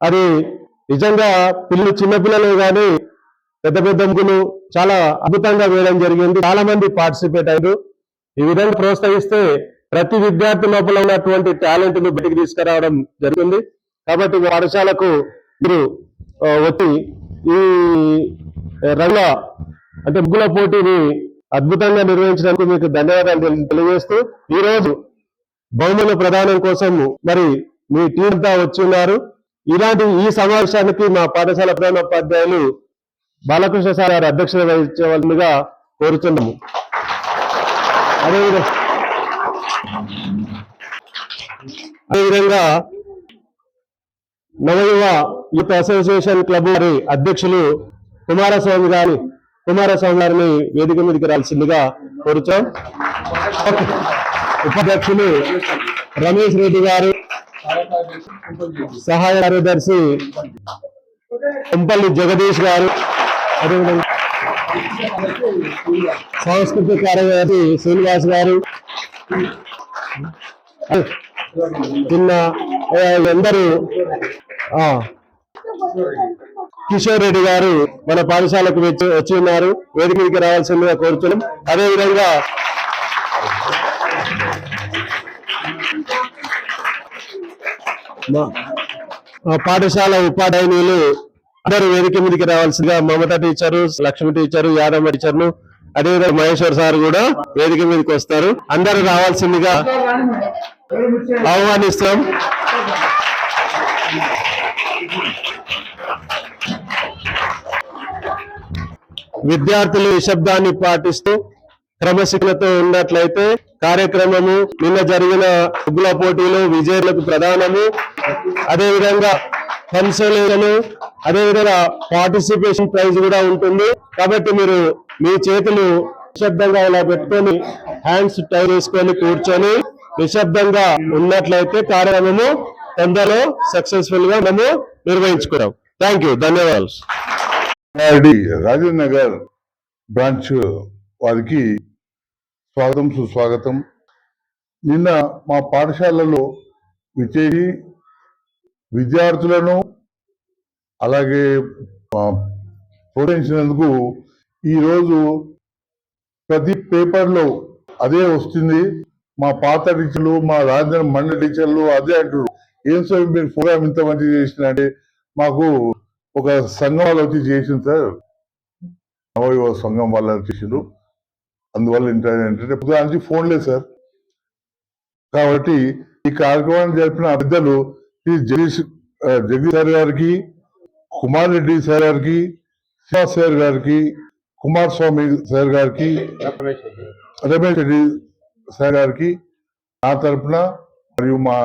అది నిజంగా పిల్లలు చిన్నపిల్లలే కానీ పెద్ద పెద్ద ముగ్గులు చాలా అద్భుతంగా వేయడం జరిగింది. చాలా మంది పార్టిసిపేట్ అయ్యారు ఈ విధంగా ప్రోత్సహిస్తే ప్రతి విద్యార్థి లోపల ఉన్నటువంటి టాలెంట్ను బయటికి తీసుకురావడం జరిగింది కాబట్టి పాఠశాలకు మీరు వచ్చి ఈ రంగ అంటే ముగ్గుల పోటీని అద్భుతంగా నిర్వహించినందుకు మీకు ధన్యవాదాలు తెలియజేస్తూ ఈ రోజు బహుమతుల ప్రదానం కోసం మరి మీ టీం అంతా వచ్చి ఉన్నారు. ఇలాంటి ఈ సమావేశానికి మా పాఠశాల ప్రేమోపాధ్యాయులు బాలకృష్ణ సార్ గారు అధ్యక్షత వహించవలసిందిగా కోరుతున్నాము. అదేవిధంగా అదేవిధంగా నవయువ యూత్ అసోసియేషన్ క్లబ్ వారి అధ్యక్షులు కుమారస్వామి గారి కుమారస్వామి గారిని వేదిక మీదకి రాల్సిందిగా కోరుచాం ఉపాధ్యక్షులు రమేష్ రెడ్డి గారు సహాయ కార్యదర్శి కొంపల్లి జగదీష్ గారు అదేవిధంగా సాంస్కృతిక కార్యదర్శి శ్రీనివాస్ గారు నిన్న అందరూ కిషోర్ రెడ్డి గారు మన పాఠశాలకు వచ్చి వచ్చి ఉన్నారు. వేదిక మీదకి రావాల్సిందిగా కోరుతున్నాం. అదేవిధంగా మా మా పాఠశాల ఉపాధ్యాయులు అందరూ వేదిక మీదకి రావాల్సిందిగా మమత టీచరు లక్ష్మి టీచరు యాదమ్మ టీచర్ను అదేవిధంగా మహేశ్వర్ సార్ కూడా వేదిక మీదకి వస్తారు. అందరూ రావాల్సిందిగా ఆహ్వానిస్తాం. విద్యార్థులు నిశ్శబ్దాన్ని పాటిస్తూ క్రమశిక్షణతో ఉన్నట్లయితే కార్యక్రమము నిన్న జరిగిన ముగ్గుల పోటీలు విజయులకు ప్రధానము. అదేవిధంగా కన్సోలేషన్ అదేవిధంగా పార్టిసిపేషన్ ప్రైజ్ కూడా ఉంటుంది. కాబట్టి మీరు మీ చేతులు నిశ్శబ్దంగా ఇలా పెట్టుకొని హ్యాండ్స్ టై చేసుకొని కూర్చొని నిశ్శబ్దంగా ఉన్నట్లయితే కార్యక్రమము తొందరలో సక్సెస్ఫుల్గా మనము నిర్వహించుకున్నాం థ్యాంక్ యూ ధన్యవాదాలు. నాయుడి రాజేంద్ర నగర్ బ్రాంచ్ వారికి స్వాగతం సుస్వాగతం. నిన్న మా పాఠశాలలో విచేసి విద్యార్థులను అలాగే ఆ, ప్రోత్సహించినందుకు ఈరోజు ప్రతి పేపర్లో అదే వస్తుంది. మా పాత టీచర్లు మా రాజధాని మండలి టీచర్లు అదే అంటారు ఏం సార్ మీరు ప్రోగ్రామ్ ఇంత మంచి చేసినంటే మాకు ఒక సంఘం వాళ్ళు వచ్చి చేసింది సార్. నవయువ సంఘం వాళ్ళు చేసిండ్రు. అందువల్ల ఏంటంటే ఏంటంటే నుంచి ఫోన్ లేదు సార్. కాబట్టి ఈ కార్యక్రమాన్ని జరిపిన పెద్దలు శ్రీ జగదీష్ జగదీష్ సార్ గారికి కుమార్ రెడ్డి సార్ గారికి శ్రీనివాస్ సార్ గారికి కుమార్ స్వామి సార్ గారికి రమేష్ రెడ్డి. సార్ గారికి నా తరపున మరియు మా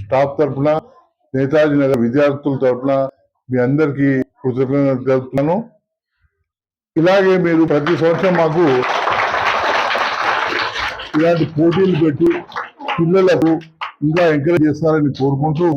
స్టాఫ్ తరపున నేతాజీ నగర్ విద్యార్థుల తరపున మీ అందరికీ కృతజ్ఞతలు తెలుపుతున్నాను. ఇలాగే మీరు ప్రతి సంవత్సరం మాకు ఇలాంటి పోటీలు పెట్టి పిల్లలకు ఇంకా ఎంకరేజ్ చేస్తారని కోరుకుంటూ